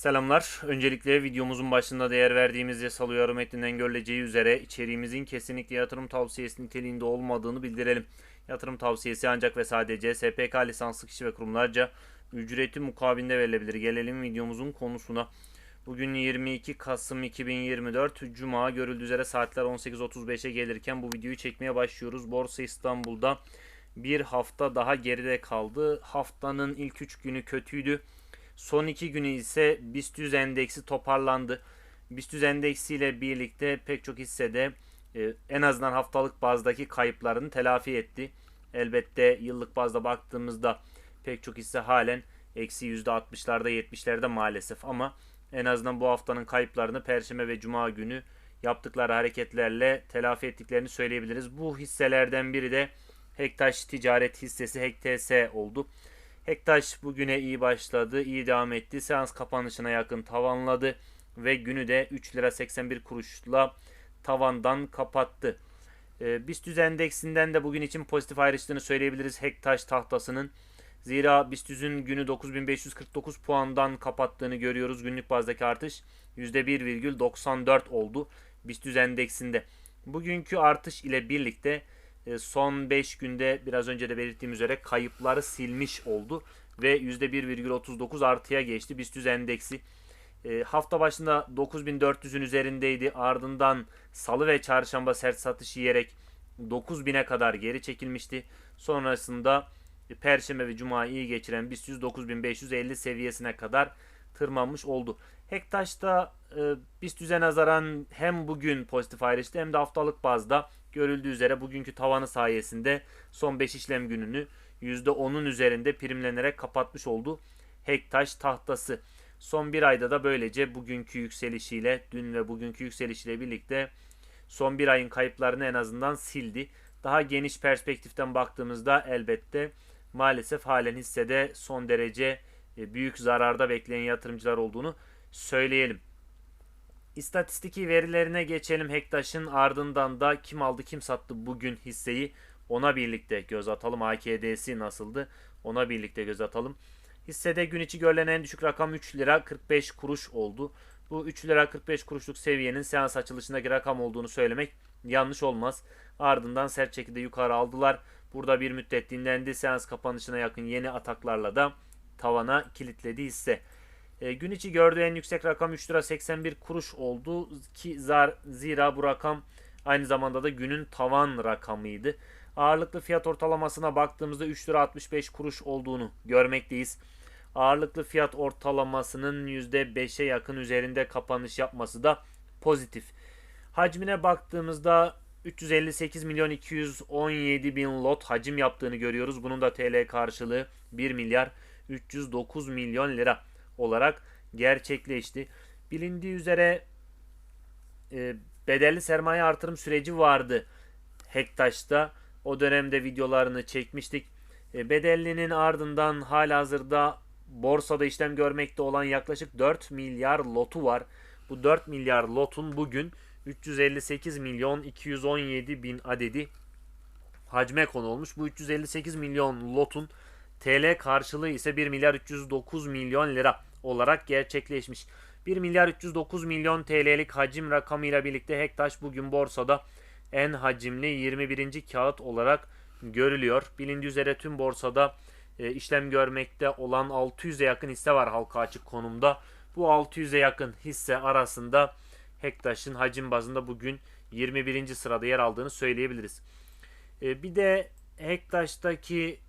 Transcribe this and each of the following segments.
Selamlar. Öncelikle videomuzun başında değer verdiğimiz yasal uyarı metninden görüleceği üzere içeriğimizin kesinlikle yatırım tavsiyesi niteliğinde olmadığını bildirelim. Yatırım tavsiyesi ancak ve sadece SPK lisanslı kişi ve kurumlarca ücreti mukabilinde verilebilir. Gelelim videomuzun konusuna. Bugün 22 Kasım 2024 Cuma görüldüğü üzere saatler 18.35'e gelirken bu videoyu çekmeye başlıyoruz. Borsa İstanbul'da bir hafta daha geride kaldı. Haftanın ilk 3 günü kötüydü. Son 2 günü ise BIST 100 endeksi toparlandı. BIST 100 endeksi ile birlikte pek çok hissede e, en azından haftalık bazdaki kayıplarını telafi etti. Elbette yıllık bazda baktığımızda pek çok hisse halen eksi %60'larda 70'lerde maalesef ama en azından bu haftanın kayıplarını Perşembe ve Cuma günü yaptıkları hareketlerle telafi ettiklerini söyleyebiliriz. Bu hisselerden biri de Hektaş Ticaret hissesi HEKTS oldu. Hektaş bugüne iyi başladı, iyi devam etti. Seans kapanışına yakın tavanladı ve günü de 3 lira 81 kuruşla tavandan kapattı. Ee, BIST endeksinden de bugün için pozitif ayrıştığını söyleyebiliriz Hektaş tahtasının. Zira BIST günü 9549 puandan kapattığını görüyoruz. Günlük bazdaki artış %1,94 oldu BIST endeksinde. Bugünkü artış ile birlikte e, son 5 günde biraz önce de belirttiğim üzere kayıpları silmiş oldu ve %1,39 artıya geçti BIST endeksi. E, hafta başında 9400'ün üzerindeydi. Ardından salı ve çarşamba sert satış yiyerek 9000'e kadar geri çekilmişti. Sonrasında e, perşembe ve cuma iyi geçiren BIST 9550 seviyesine kadar tırmanmış oldu. Hektaş'ta e, BIST nazaran hem bugün pozitif ayrıştı hem de haftalık bazda görüldüğü üzere bugünkü tavanı sayesinde son 5 işlem gününü %10'un üzerinde primlenerek kapatmış oldu. Hektaş tahtası. Son bir ayda da böylece bugünkü yükselişiyle, dün ve bugünkü yükselişiyle birlikte son bir ayın kayıplarını en azından sildi. Daha geniş perspektiften baktığımızda elbette maalesef halen hissede son derece e, büyük zararda bekleyen yatırımcılar olduğunu söyleyelim. İstatistiki verilerine geçelim Hektaş'ın ardından da kim aldı kim sattı bugün hisseyi ona birlikte göz atalım. AKD'si nasıldı ona birlikte göz atalım. Hissede gün içi görülen en düşük rakam 3 lira 45 kuruş oldu. Bu 3 lira 45 kuruşluk seviyenin seans açılışındaki rakam olduğunu söylemek yanlış olmaz. Ardından sert şekilde yukarı aldılar. Burada bir müddet dinlendi. Seans kapanışına yakın yeni ataklarla da tavana kilitledi hisse. E, gün içi gördüğü en yüksek rakam 3 lira 81 kuruş oldu ki zar, zira bu rakam aynı zamanda da günün tavan rakamıydı. Ağırlıklı fiyat ortalamasına baktığımızda 3 lira 65 kuruş olduğunu görmekteyiz. Ağırlıklı fiyat ortalamasının %5'e yakın üzerinde kapanış yapması da pozitif. Hacmine baktığımızda 358 milyon 217 bin lot hacim yaptığını görüyoruz. Bunun da TL karşılığı 1 milyar 309 milyon lira olarak gerçekleşti. Bilindiği üzere e, bedelli sermaye artırım süreci vardı Hektaş'ta. O dönemde videolarını çekmiştik. E, bedellinin ardından halihazırda borsada işlem görmekte olan yaklaşık 4 milyar lotu var. Bu 4 milyar lotun bugün 358 milyon 217 bin adedi hacme konu olmuş. Bu 358 milyon lotun TL karşılığı ise 1 milyar 309 milyon lira olarak gerçekleşmiş. 1 milyar 309 milyon TL'lik hacim rakamıyla birlikte Hektaş bugün borsada en hacimli 21. kağıt olarak görülüyor. Bilindiği üzere tüm borsada e, işlem görmekte olan 600'e yakın hisse var halka açık konumda. Bu 600'e yakın hisse arasında Hektaş'ın hacim bazında bugün 21. sırada yer aldığını söyleyebiliriz. E, bir de Hektaş'taki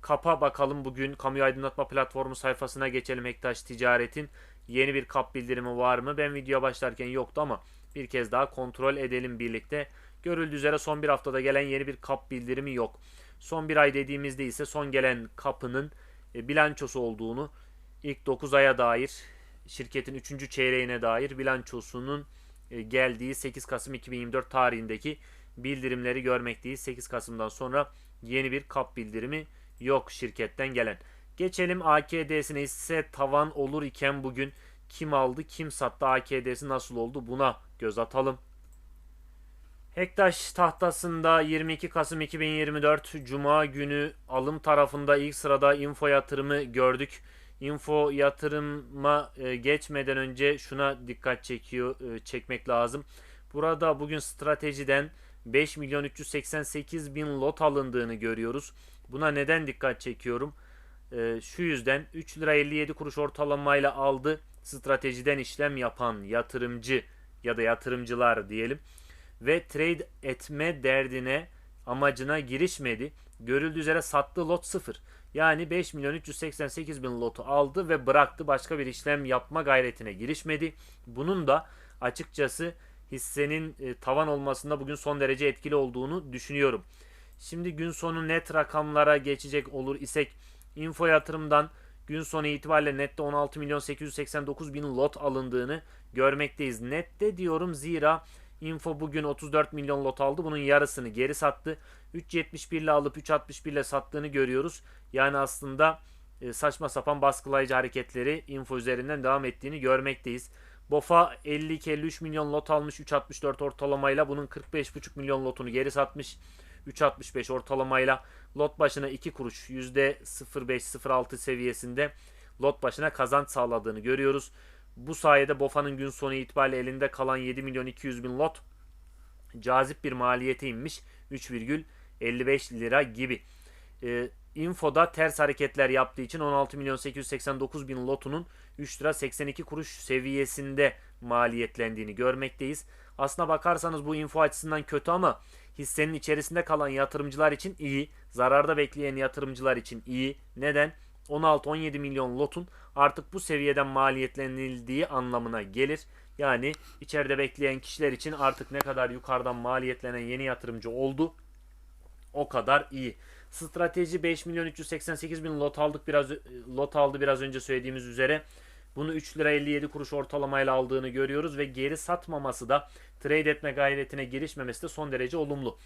kapa bakalım bugün kamu aydınlatma platformu sayfasına geçelim Hektaş Ticaret'in yeni bir kap bildirimi var mı? Ben video başlarken yoktu ama bir kez daha kontrol edelim birlikte. Görüldüğü üzere son bir haftada gelen yeni bir kap bildirimi yok. Son bir ay dediğimizde ise son gelen kapının e, bilançosu olduğunu ilk 9 aya dair şirketin 3. çeyreğine dair bilançosunun e, geldiği 8 Kasım 2024 tarihindeki bildirimleri görmekteyiz. 8 Kasım'dan sonra yeni bir kap bildirimi yok şirketten gelen. Geçelim AKD'sine ise tavan olur iken bugün kim aldı kim sattı AKD'si nasıl oldu buna göz atalım. Hektaş tahtasında 22 Kasım 2024 Cuma günü alım tarafında ilk sırada info yatırımı gördük. Info yatırıma e, geçmeden önce şuna dikkat çekiyor e, çekmek lazım. Burada bugün stratejiden 5 milyon 388 bin lot alındığını görüyoruz. Buna neden dikkat çekiyorum? E, şu yüzden 3 lira 57 kuruş ortalamayla aldı. Stratejiden işlem yapan yatırımcı ya da yatırımcılar diyelim ve trade etme derdine amacına girişmedi. Görüldüğü üzere sattığı lot 0. Yani 5 milyon 388 bin lotu aldı ve bıraktı. Başka bir işlem yapma gayretine girişmedi. Bunun da açıkçası hissenin e, tavan olmasında bugün son derece etkili olduğunu düşünüyorum. Şimdi gün sonu net rakamlara geçecek olur isek info yatırımdan gün sonu itibariyle nette 16 milyon 889 bin lot alındığını görmekteyiz. Nette diyorum zira Info bugün 34 milyon lot aldı. Bunun yarısını geri sattı. 3.71 ile alıp 3.61 ile sattığını görüyoruz. Yani aslında e, saçma sapan baskılayıcı hareketleri info üzerinden devam ettiğini görmekteyiz. BOFA 52-53 milyon lot almış 3.64 ortalamayla. Bunun 45.5 milyon lotunu geri satmış. 3.65 ortalamayla lot başına 2 kuruş %0.5-0.6 seviyesinde lot başına kazanç sağladığını görüyoruz. Bu sayede BOFA'nın gün sonu itibariyle elinde kalan 7 milyon 200 bin lot cazip bir maliyete inmiş. 3,55 lira gibi. E, Info'da ters hareketler yaptığı için 16 milyon 889 bin lotunun 3 lira 82 kuruş seviyesinde maliyetlendiğini görmekteyiz. Aslına bakarsanız bu info açısından kötü ama hissenin içerisinde kalan yatırımcılar için iyi. Zararda bekleyen yatırımcılar için iyi. Neden? 16-17 milyon lotun artık bu seviyeden maliyetlenildiği anlamına gelir. Yani içeride bekleyen kişiler için artık ne kadar yukarıdan maliyetlenen yeni yatırımcı oldu o kadar iyi. Strateji 5 milyon 388 bin lot aldık biraz lot aldı biraz önce söylediğimiz üzere. Bunu 3 lira 57 kuruş ortalamayla aldığını görüyoruz ve geri satmaması da trade etme gayretine girişmemesi de son derece olumlu.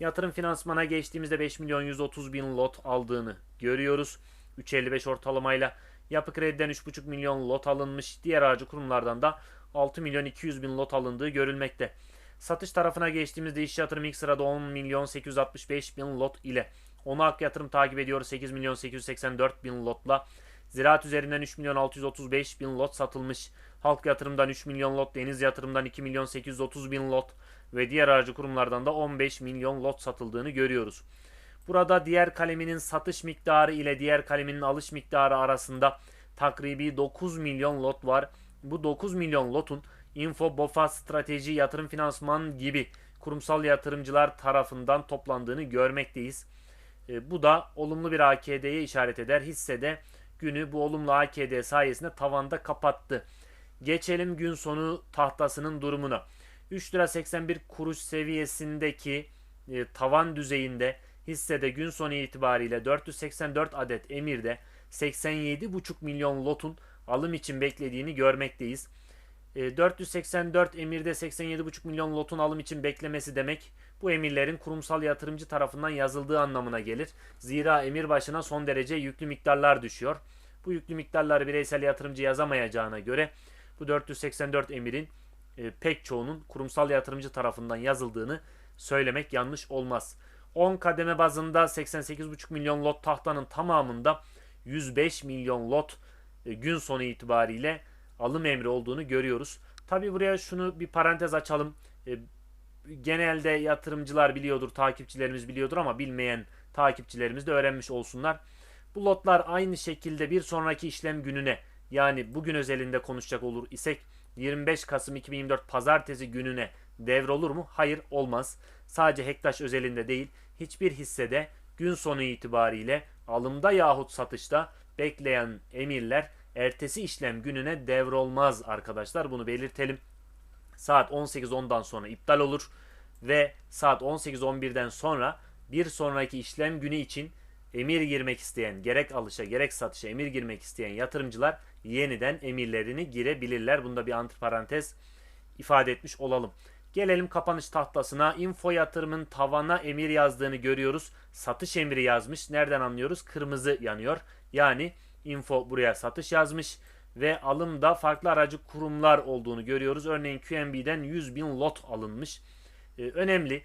Yatırım finansmana geçtiğimizde 5 milyon 130 bin lot aldığını görüyoruz. 3.55 ortalamayla yapı krediden 3.5 milyon lot alınmış. Diğer aracı kurumlardan da 6 milyon 200 bin lot alındığı görülmekte. Satış tarafına geçtiğimizde iş yatırım ilk sırada 10 milyon 865 bin lot ile. Onu Ak Yatırım takip ediyor 8 milyon 884 bin lotla. Ziraat üzerinden 3 milyon 635 bin lot satılmış. Halk yatırımdan 3 milyon lot, deniz yatırımdan 2 milyon 830 bin lot ve diğer aracı kurumlardan da 15 milyon lot satıldığını görüyoruz. Burada diğer kaleminin satış miktarı ile diğer kaleminin alış miktarı arasında takribi 9 milyon lot var. Bu 9 milyon lotun Info, BOFA, Strateji, Yatırım Finansman gibi kurumsal yatırımcılar tarafından toplandığını görmekteyiz. E, bu da olumlu bir AKD'ye işaret eder. Hissede günü bu olumlu AKD sayesinde tavanda kapattı. Geçelim gün sonu tahtasının durumuna. 3 lira 81 kuruş seviyesindeki e, tavan düzeyinde hissede gün sonu itibariyle 484 adet emirde 87,5 milyon lotun alım için beklediğini görmekteyiz. 484 e, emirde 87,5 milyon lotun alım için beklemesi demek bu emirlerin kurumsal yatırımcı tarafından yazıldığı anlamına gelir. Zira emir başına son derece yüklü miktarlar düşüyor. Bu yüklü miktarları bireysel yatırımcı yazamayacağına göre bu 484 emirin e, pek çoğunun kurumsal yatırımcı tarafından yazıldığını söylemek yanlış olmaz. 10 kademe bazında 88,5 milyon lot tahtanın tamamında 105 milyon lot e, gün sonu itibariyle alım emri olduğunu görüyoruz. Tabi buraya şunu bir parantez açalım. E, genelde yatırımcılar biliyordur, takipçilerimiz biliyordur ama bilmeyen takipçilerimiz de öğrenmiş olsunlar. Bu lotlar aynı şekilde bir sonraki işlem gününe yani bugün özelinde konuşacak olur isek 25 Kasım 2024 pazartesi gününe devrolur mu? Hayır olmaz. Sadece Hektaş özelinde değil hiçbir hissede gün sonu itibariyle alımda yahut satışta bekleyen emirler ertesi işlem gününe devrolmaz arkadaşlar. Bunu belirtelim. Saat 18.10'dan sonra iptal olur ve saat 18.11'den sonra bir sonraki işlem günü için emir girmek isteyen, gerek alışa gerek satışa emir girmek isteyen yatırımcılar yeniden emirlerini girebilirler. Bunda bir antiparantez ifade etmiş olalım. Gelelim kapanış tahtasına. Info yatırımın tavana emir yazdığını görüyoruz. Satış emri yazmış. Nereden anlıyoruz? Kırmızı yanıyor. Yani info buraya satış yazmış ve alımda farklı aracı kurumlar olduğunu görüyoruz. Örneğin QNB'den 100 bin lot alınmış. Ee, önemli.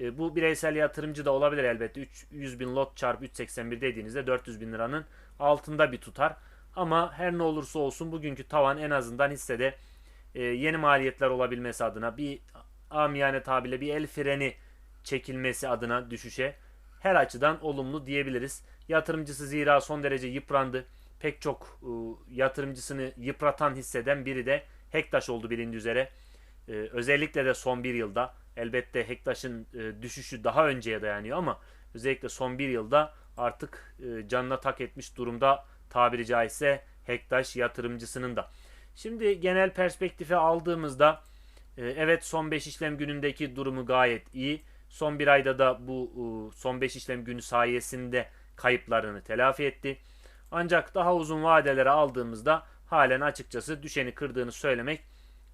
Ee, bu bireysel yatırımcı da olabilir elbette. 300 bin lot çarpı 381 dediğinizde 400 bin liranın altında bir tutar. Ama her ne olursa olsun bugünkü tavan en azından hissede e, yeni maliyetler olabilmesi adına bir amiyane tabirle bir el freni çekilmesi adına düşüşe her açıdan olumlu diyebiliriz. Yatırımcısı zira son derece yıprandı. Pek çok e, yatırımcısını yıpratan hisseden biri de Hektaş oldu bilindiği üzere. E, özellikle de son bir yılda elbette Hektaş'ın e, düşüşü daha önceye dayanıyor ama özellikle son bir yılda artık canına tak etmiş durumda tabiri caizse Hektaş yatırımcısının da. Şimdi genel perspektife aldığımızda evet son 5 işlem günündeki durumu gayet iyi. Son bir ayda da bu son 5 işlem günü sayesinde kayıplarını telafi etti. Ancak daha uzun vadelere aldığımızda halen açıkçası düşeni kırdığını söylemek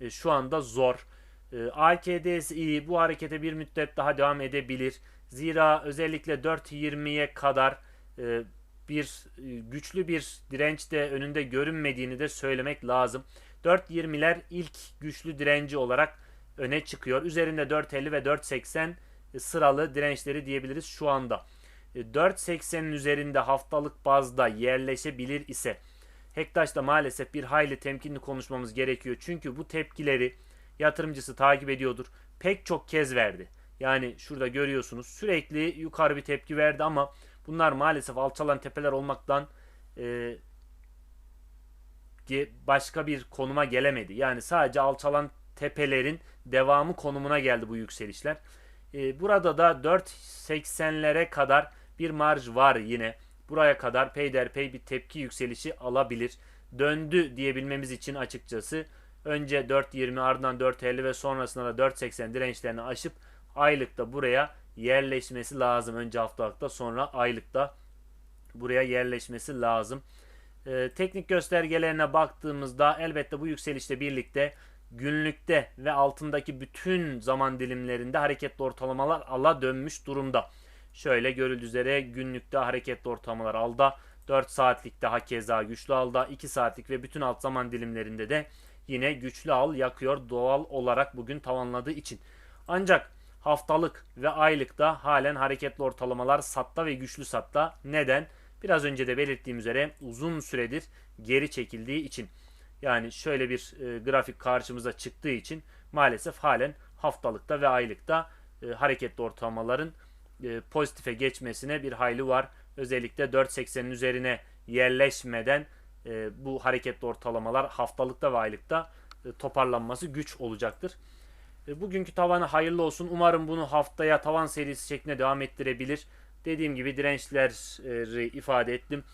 e, şu anda zor. E, AKD'si. Bu harekete bir müddet daha devam edebilir. Zira özellikle 4.20'ye kadar e, bir e, güçlü bir direnç de önünde görünmediğini de söylemek lazım. 4.20'ler ilk güçlü direnci olarak öne çıkıyor. Üzerinde 4.50 ve 4.80 sıralı dirençleri diyebiliriz şu anda. E, 4.80'in üzerinde haftalık bazda yerleşebilir ise Hektaş'ta maalesef bir hayli temkinli konuşmamız gerekiyor. Çünkü bu tepkileri yatırımcısı takip ediyordur. Pek çok kez verdi. Yani şurada görüyorsunuz sürekli yukarı bir tepki verdi ama bunlar maalesef alçalan tepeler olmaktan e, başka bir konuma gelemedi. Yani sadece alçalan tepelerin devamı konumuna geldi bu yükselişler. E, burada da 4.80'lere kadar bir marj var yine. Buraya kadar peyderpey bir tepki yükselişi alabilir. Döndü diyebilmemiz için açıkçası önce 4.20 ardından 4.50 ve sonrasında da 4.80 dirençlerini aşıp aylıkta buraya yerleşmesi lazım. Önce haftalıkta sonra aylıkta buraya yerleşmesi lazım. Ee, teknik göstergelerine baktığımızda elbette bu yükselişle birlikte günlükte ve altındaki bütün zaman dilimlerinde hareketli ortalamalar ala dönmüş durumda. Şöyle görüldüğü üzere günlükte hareketli ortalamalar alda, 4 saatlikte hakeza güçlü alda, 2 saatlik ve bütün alt zaman dilimlerinde de yine güçlü al yakıyor doğal olarak bugün tavanladığı için. Ancak haftalık ve aylıkta halen hareketli ortalamalar satta ve güçlü satta. Neden? Biraz önce de belirttiğim üzere uzun süredir geri çekildiği için. Yani şöyle bir e, grafik karşımıza çıktığı için maalesef halen haftalıkta ve aylıkta e, hareketli ortalamaların e, pozitife geçmesine bir hayli var. Özellikle 4.80'in üzerine yerleşmeden e, bu hareketli ortalamalar haftalıkta ve aylıkta e, toparlanması güç olacaktır. E, bugünkü tavanı hayırlı olsun. Umarım bunu haftaya tavan serisi şeklinde devam ettirebilir. Dediğim gibi dirençleri ifade ettim.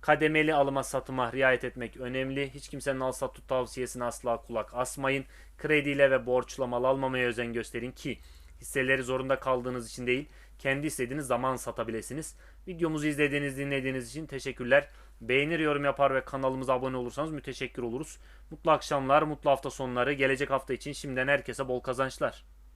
Kademeli alıma satıma riayet etmek önemli. Hiç kimsenin al sat tut tavsiyesine asla kulak asmayın. Krediyle ve borçla mal almamaya özen gösterin ki hisseleri zorunda kaldığınız için değil, kendi istediğiniz zaman satabilirsiniz. Videomuzu izlediğiniz, dinlediğiniz için teşekkürler. Beğenir, yorum yapar ve kanalımıza abone olursanız müteşekkir oluruz. Mutlu akşamlar, mutlu hafta sonları. Gelecek hafta için şimdiden herkese bol kazançlar.